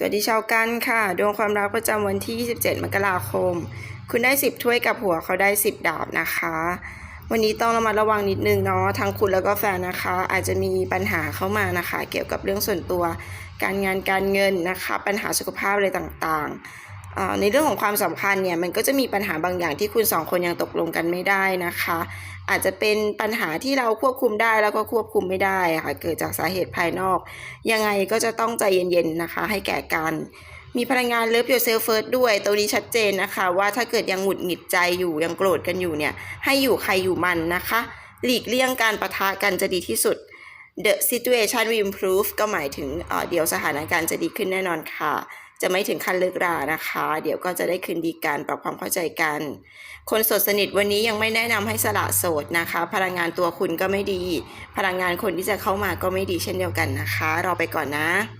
สวัสดีชาวกันค่ะ ดวงความรักประจำวันที่ 27 มกราคม คุณได้ 10 ถ้วยกับหัวเขาได้ 10 ดาบนะคะ วันนี้ต้องระมัดระวังนิดนึงเนาะทั้งคุณแล้วก็แฟนนะคะ อาจจะมีปัญหาเข้ามานะคะ เกี่ยวกับเรื่องส่วนตัว การงานการเงินนะคะ ปัญหาสุขภาพอะไรต่างๆ ในเรื่องของความสัมพันธ์เนี่ยมันก็จะมีปัญหาบางอย่างที่คุณสองคนยังตกลงกันไม่ได้นะคะ อาจจะเป็นปัญหาที่เราควบคุมได้แล้วก็ควบคุมไม่ได้ค่ะเกิดจากสาเหตุภายนอก ยังไงก็จะต้องใจเย็นๆนะคะ ให้แก่กันมีพลังงานเลิฟ yourself first ด้วยตัวนี้ชัดเจนนะคะ ว่าถ้าเกิดยังหงุดหงิดใจอยู่ยังโกรธกันอยู่เนี่ย ให้อยู่ใครอยู่มันนะคะ หลีกเลี่ยงการประทะกันจะดีที่สุด the situation will improve ก็หมายถึงเดี๋ยวสถานการณ์จะดีขึ้นแน่นอนค่ะ จะไม่ถึงขั้นเลิกรานะคะ เดี๋ยวก็จะได้คืนดีกันปรับความเข้าใจกัน คนโสดสนิทวันนี้ยังไม่แนะนำให้สละโสดนะคะ พลังงานตัวคุณก็ไม่ดี พลังงานคนที่จะเข้ามาก็ไม่ดีเช่นเดียวกันนะคะ รอไปก่อนนะ